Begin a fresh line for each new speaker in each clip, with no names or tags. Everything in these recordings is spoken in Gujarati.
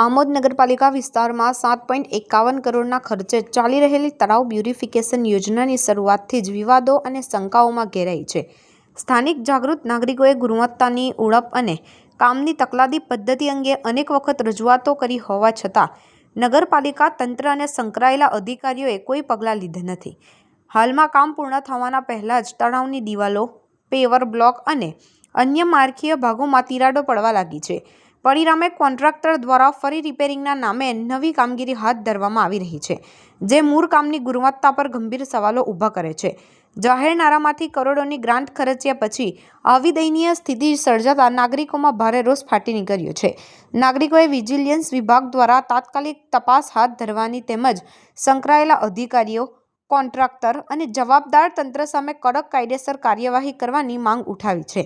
આમોદ નગરપાલિકા વિસ્તારમાં સાત પોઈન્ટ એકાવન કરોડના ખર્ચે ચાલી રહેલી તળાવ બ્યુરિફિકેશન યોજનાની શરૂઆતથી જ વિવાદો અને શંકાઓમાં ઘેરાઈ છે. સ્થાનિક જાગૃત નાગરિકોએ ગુણવત્તાની ઉણપ અને કામની તકલાદી પદ્ધતિ અંગે અનેક વખત રજૂઆતો કરી હોવા છતાં, નગરપાલિકા તંત્ર અને સંકળાયેલા અધિકારીઓએ કોઈ પગલાં લીધા નથી. હાલમાં કામ પૂર્ણ થવાના પહેલાં જ તળાવની દિવાલો પેવર બ્લોક અને અન્ય માળખીય ભાગોમાં તિરાડો પડવા લાગી છે. પરિણામે કોન્ટ્રાક્ટર દ્વારા ફરી રિપેરિંગના નામે નવી કામગીરી હાથ ધરવામાં આવી રહી છે, જે મૂળ કામની ગુણવત્તા પર ગંભીર સવાલો ઊભા કરે છે. જાહેર નાણાંમાંથી કરોડોની ગ્રાન્ટ ખર્ચ્યા પછી આવી દયનીય સ્થિતિ સર્જાતા નાગરિકોમાં ભારે રોષ ફાટી નીકળ્યો છે. નાગરિકોએ વિજિલન્સ વિભાગ દ્વારા તાત્કાલિક તપાસ હાથ ધરવાની તેમજ સંકળાયેલા અધિકારીઓ કોન્ટ્રાક્ટર અને જવાબદાર તંત્ર સામે કડક કાયદેસર કાર્યવાહી કરવાની માંગ ઉઠાવી છે.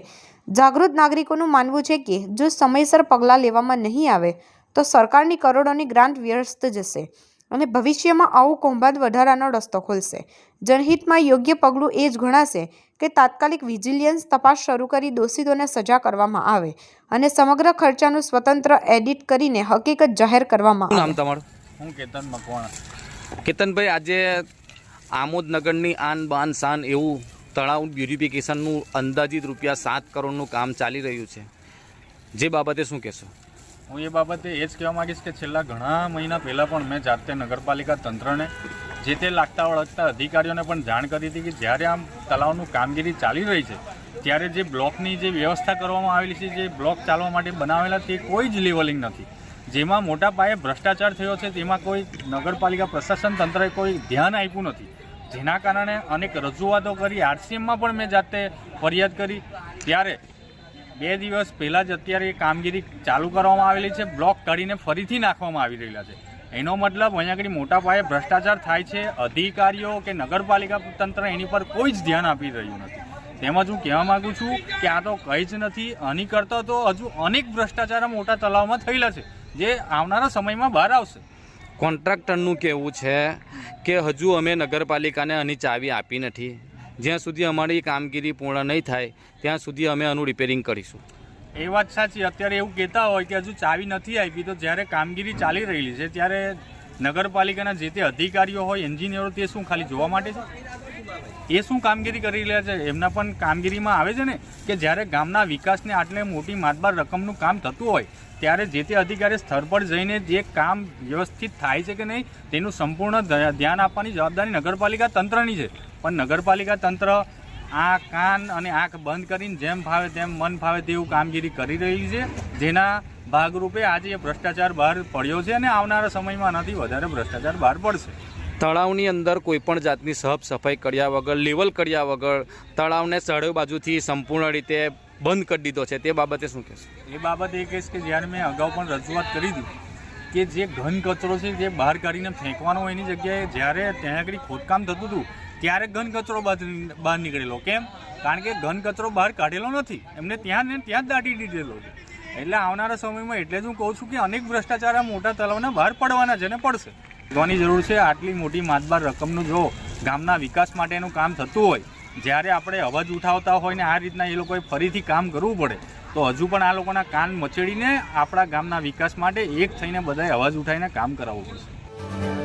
જાગૃત નાગરિકોનું માનવું છે કે જો સમયસર પગલાં લેવામાં નહીં આવે તો સરકારની કરોડોની ગ્રાન્ટ વ્યસ્ત જશે અને ભવિષ્યમાં આવું કૌભાંડ વધારાનો રસ્તો ખોલશે. જનહિતમાં યોગ્ય પગલું એ જ ગણાશે કે તાત્કાલિક વિજિલિયન્સ તપાસ શરૂ કરી દોષિતોને સજા કરવામાં આવે અને સમગ્ર ખર્ચાનું સ્વતંત્ર એડિટ કરીને હકીકત જાહેર કરવામાં આવે.
નામ તમારું?
હું કેતન મકવાણા.
કેતનભાઈ આજે આમોદ નગરની આન બાન શાન એવું તળાવ બ્યુરિફિકેશનનું અંદાજિત રૂપિયા સાત કરોડનું કામ ચાલી રહ્યું છે. જે બાબતે શું કહેશો?
હું એ બાબતે એ જ કહેવા માંગીશ કે છેલ્લા ઘણા મહિના પહેલાં પણ મેં જાતે નગરપાલિકા તંત્રને જે તે લાગતા વળગતા અધિકારીઓને પણ જાણ કરી હતી કે જ્યારે આમ તળાવનું કામગીરી ચાલી રહી છે, ત્યારે જે બ્લોકની જે વ્યવસ્થા કરવામાં આવેલી છે, જે બ્લોક ચાલવા માટે બનાવેલા, તે કોઈ જ લેવલિંગ નથી. જેમાં મોટા પાયે ભ્રષ્ટાચાર થયો છે, તેમાં કોઈ નગરપાલિકા પ્રશાસન તંત્રએ કોઈ ધ્યાન આપ્યું નથી. જેના કારણે અનેક રજૂઆતો કરી, આરસીએમમાં પણ મેં જાતે ફરિયાદ કરી. ત્યારે બે દિવસ પહેલાં જ અત્યારે એ કામગીરી ચાલુ કરવામાં આવેલી છે, બ્લોક કાઢીને ફરીથી નાખવામાં આવી રહેલા છે. એનો મતલબ અહીંયા આગળ મોટા પાયે ભ્રષ્ટાચાર થાય છે, અધિકારીઓ કે નગરપાલિકા તંત્ર એની પર કોઈ જ ધ્યાન આપી રહ્યું નથી. તેમજ હું કહેવા માગું છું કે આ તો કંઈ જ નથી, આની કરતાં તો હજુ અનેક ભ્રષ્ટાચાર મોટા તલાવમાં થયેલા છે, જે આવનારા સમયમાં બહાર આવશે.
કોન્ટ્રાક્ટરનું કહેવું છે કે હજુ અમે નગરપાલિકાને આની ચાવી આપી નથી. જ્યાં સુધી અમારી કામગીરી પૂર્ણ નહીં થાય, ત્યાં સુધી અમે આનું રિપેરિંગ કરીશું.
એ વાત સાચી. અત્યારે એવું કહેતા હોય કે હજુ ચાવી નથી આપી, તો જ્યારે કામગીરી ચાલી રહેલી છે, ત્યારે નગરપાલિકાના જે તે અધિકારીઓ હોય, એન્જિનિયરો, તે શું ખાલી જોવા માટે છે? એ શું કામગીરી કરી રહ્યા છે? એમના પણ કામગીરીમાં આવે છે ને કે જ્યારે ગામના વિકાસને આટલે મોટી માતબાર રકમનું કામ થતું હોય, ત્યારે જે તે અધિકારી સ્થળ પર જઈને જે કામ વ્યવસ્થિત થાય છે કે નહીં, તેનું સંપૂર્ણ ધ્યાન આપવાની જવાબદારી નગરપાલિકા તંત્રની છે. પણ નગરપાલિકા તંત્ર આ કાન અને આંખ બંધ કરીને જેમ ફાવે તેમ મન ફાવે તેવું કામગીરી કરી રહી છે, જેના ભાગરૂપે આજે ભ્રષ્ટાચાર બહાર પડ્યો છે અને આવનારા સમયમાં આનાથી વધારે ભ્રષ્ટાચાર બહાર પડશે.
તળાવની અંદર કોઈપણ જાતની સાફ સફાઈ કર્યા વગર, લેવલ કર્યા વગર તળાવને ચારે બાજુથી સંપૂર્ણ રીતે બંધ કરી દીધો છે. તે બાબતે શું કહેશો?
એ બાબત એ કહીશ કે જ્યારે મેં અગાઉ પણ રજૂઆત કરી હતી કે જે ઘન કચરો છે જે બહાર કાઢીને ફેંકવાનો હોય એની જગ્યાએ જ્યારે ત્યાં આગળ ખોદકામ થતું હતું, ત્યારે ઘન કચરો બહાર નીકળેલો. કેમ? કારણ કે ઘન કચરો બહાર કાઢેલો નથી. એમને ત્યાં ને ત્યાં જ દાટી દીધેલો છે. એટલે આવનારા સમયમાં એટલે જ હું કહું છું કે અનેક ભ્રષ્ટાચાર મોટા તળાવના બહાર પડવાના છે ને પડશે. જોવાની જરૂર છે. આટલી મોટી માતબાર રકમનું જો ગામના વિકાસ માટેનું કામ થતું હોય, જ્યારે આપણે અવાજ ઉઠાવતા હોય ને આ રીતના એ લોકોએ ફરીથી કામ કરવું પડે, તો હજુ પણ આ લોકોના કાન મચેડીને આપણા ગામના વિકાસ માટે એક થઈને બધાએ અવાજ ઉઠાવીને કામ કરાવવું પડશે.